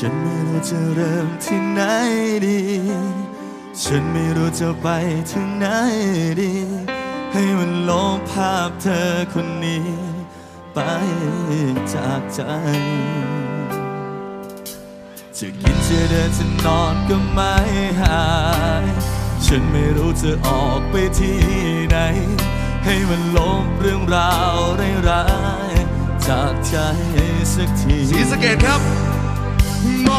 ฉันไม่รู้จะเริ่มที่ไหนดี ฉันไม่รู้จะไปถึงไหนดี ให้มันลบภาพเธอคนนี้ ไปจากใจ จะกินจะเดินจะนอนก็ไม่หาย ฉันไม่รู้จะออกไปที่ไหน ให้มันลบเรื่องราวร้ายๆจากใจสักทีศรีสเกดครับ ม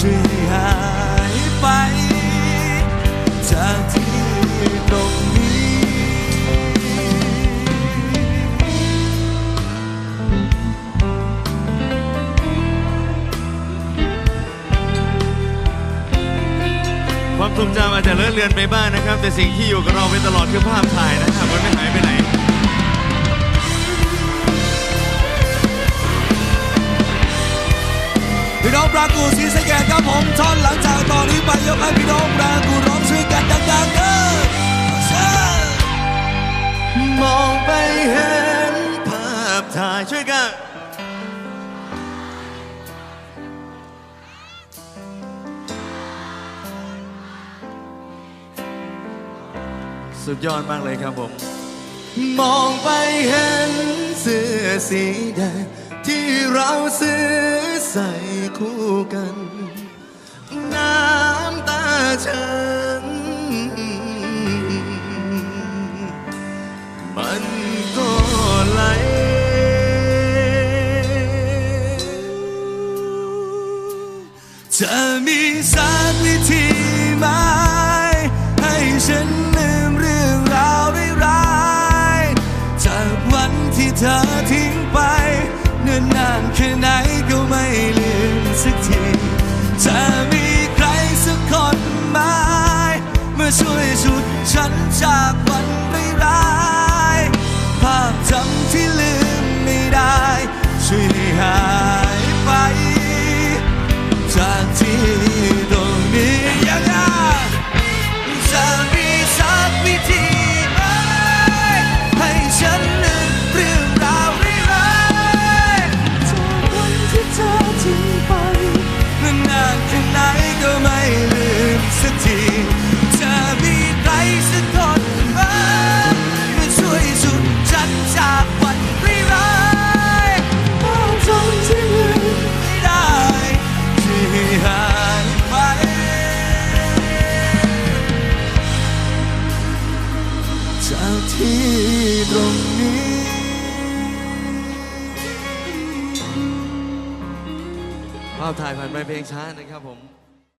ช่วยหายไป จากที่ตรงนี้ ความทรงจำอาจจะเลอะเลือนไปบ้างนะครับ แต่สิ่งที่อยู่กับเราไปตลอดคือภาพถ่ายนะครับ ปรากูศรีสะเกดครับผมท่อนหลังจากตอนนี้ไปยกให้พี่น้องปรากูร้องช่วยกันดังๆเด้อมองไปเห็นภาพถ่ายช่วยกันสุดยอดมากเลยครับผม มองไปเห็นเสื้อสีแดง ที่เราซื้อใส่คู่กัน น้ำตาฉัน มันก็ไหลจะมีสักวิธีไหมให้ฉันลืมเรื่องราวร้ายๆจากวันที่เธอ นนานแค่ไหนก็ไม่ลืมสักทีาวถ่ายผ่านไปเพลงช้านะครับผม